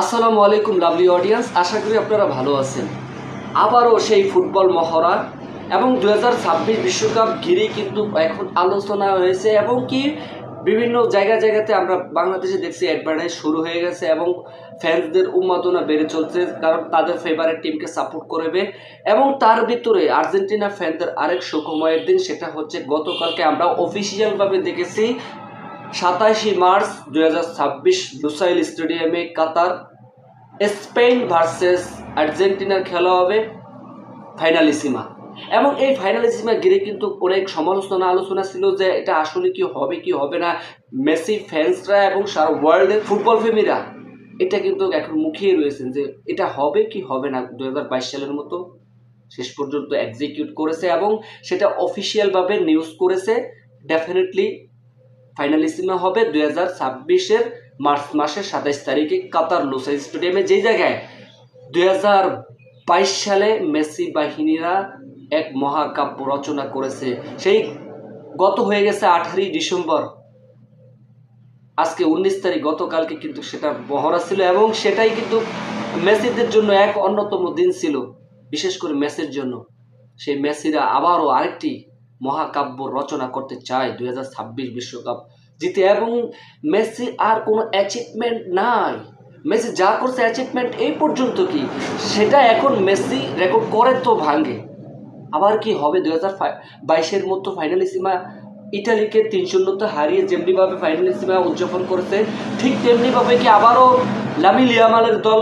আসসালামু আলাইকুম lovely audience আশা করি আপনারা ভালো আছেন। আবারও সেই ফুটবল মহড়া এবং দু হাজার বিশ্বকাপ ঘিরে কিন্তু এখন আলোচনা হয়েছে এবং কি বিভিন্ন জায়গা জায়গাতে আমরা বাংলাদেশে দেখছি অ্যাডভার্টাইজ শুরু হয়ে গেছে এবং ফ্যান্সদের উন্মাদনা বেড়ে চলছে, কারণ তাদের ফেভারিট টিমকে সাপোর্ট করবে এবং তার ভিতরে আর্জেন্টিনা ফ্যানদের আরেক সুখময়ের দিন, সেটা হচ্ছে গতকালকে আমরা অফিসিয়ালভাবে দেখেছি সাতাশে মার্চ দুই হাজার ছাব্বিশ লুসাইল স্টেডিয়ামে কাতার, স্পেন ভার্সেস আর্জেন্টিনার খেলা হবে ফাইনালিসিমা। এবং এই ফাইনালিসিমা ঘিরে কিন্তু অনেক সমালোচনা আলোচনা ছিল যে এটা আসলে কি হবে কি হবে না। মেসি ফ্যান্সরা এবং সারা ওয়ার্ল্ডের ফুটবল প্রেমীরা এটা কিন্তু এখন মুখিয়ে রয়েছেন যে এটা হবে কি হবে না দু হাজার বাইশ সালের মতো। শেষ পর্যন্ত এক্সিকিউট করেছে এবং সেটা অফিসিয়ালভাবে নিউজ করেছে। ডেফিনেটলি ফাইনালিসিমা হবে দুই হাজার ছাব্বিশের মার্চ মাসের সাতাইশ তারিখে কাতার লুসাই স্টেডিয়ামে, যেই জায়গায় দুই হাজার বাইশ সালে মেসি বাহিনীরা এক মহাকাব্য রচনা করেছে। সেই গত হয়ে গেছে আঠারোই ডিসেম্বর। আজকে উনিশ তারিখ, গতকালকে কিন্তু সেটা মহড়া ছিল এবং সেটাই কিন্তু মেসিদের জন্য এক অন্যতম দিন ছিল, বিশেষ করে মেসির জন্য। সেই মেসিরা আবারও আরেকটি মহাকাব্য রচনা করতে চায় দুই বিশ্বকাপ জিতে এবং মেসি আর কোনো অ্যাচিভমেন্ট নাই। মেসি যা করছে অ্যাচিভমেন্ট এই পর্যন্ত কি? সেটা এখন মেসি রেকর্ড করে তো ভাঙে। আবার কি হবে দু হাজার বাইশের মতো ফাইনালিসিমা ইটালিকে তিন শূন্যতে হারিয়ে যেমনিভাবে ফাইনালিসিমা উদযাপন করেছে, ঠিক তেমনিভাবে কি আবারও লামি লিয়ামালের দল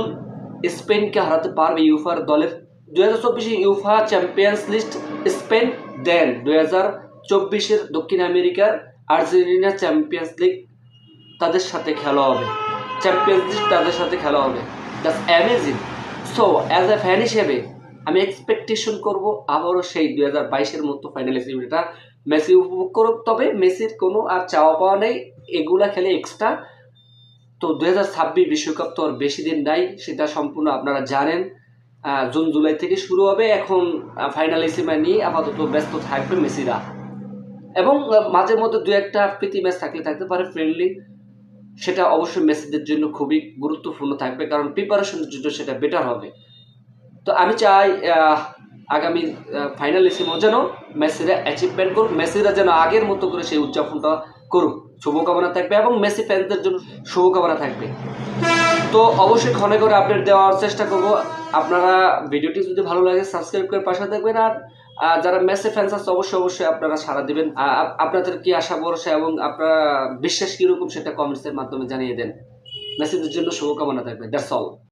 স্পেনকে হারাতে পারবে? ইউফার দলের দুই হাজার চব্বিশে ইউফা চ্যাম্পিয়ন্স লিস্ট স্পেন দেন। দুই হাজার চব্বিশের দক্ষিণ আমেরিকার আর্জেন্টিনা চ্যাম্পিয়ন্স লিগ তাদের সাথে খেলা হবে। চ্যাম্পিয়ন্স লিগ তাদের সাথে খেলা হবে। That's amazing so as a fan হিসেবে আমি এক্সপেকটেশন করব আবারও সেই দুই হাজার বাইশের মতো ফাইনাল ফাইনালিসিমিটা মেসি উপভোগ করুক, তবে মেসির কোনো আর চাওয়া পাওয়া নেই। এগুলা খেলে এক্সট্রা তো দু হাজার ছাব্বিশ বিশ্বকাপ তো আর বেশি দিন নাই, সেটা সম্পূর্ণ আপনারা জানেন। জুন, জুলাই থেকে শুরু হবে এখন ফাইনালিসিমা নিয়ে আপাতত ব্যস্ত থাকবে মেসিরা। এবং মাঝে মধ্যে দু একটা প্রীতি ম্যাচ থাকলে থাকতে পারে ফ্রেন্ডলি সেটা অবশ্যই মেসিদের জন্য খুবই গুরুত্বপূর্ণ থাকবে, কারণ প্রিপারেশনের জন্য সেটা বেটার হবে। তো আমি চাই আগামী ফাইনালিসিমো যেন মেসিরা অ্যাচিভমেন্ট করুক, মেসিরা যেন আগের মতো করে সেই উদযাপনটা করুক। শুভকামনা থাকবে এবং মেসি ফ্যানদের জন্য শুভকামনা থাকবে। তো অবশ্যই ক্ষণে করে আপডেট দেওয়ার চেষ্টা করব। আপনারা ভিডিওটি যদি ভালো লাগে সাবস্ক্রাইব করে পাশে থাকবেন আর যারা মেসে ফ্যান্স আছে, অবশ্যই অবশ্যই আপনারা সাড়া দেবেন। আপনাদের কি আশা, ভরসা এবং আপনারা বিশ্বাস কীরকম, সেটা কমেন্টসের মাধ্যমে জানিয়ে দেন। মেসেজের জন্য শুভকামনা থাকবে দ্যাটস অল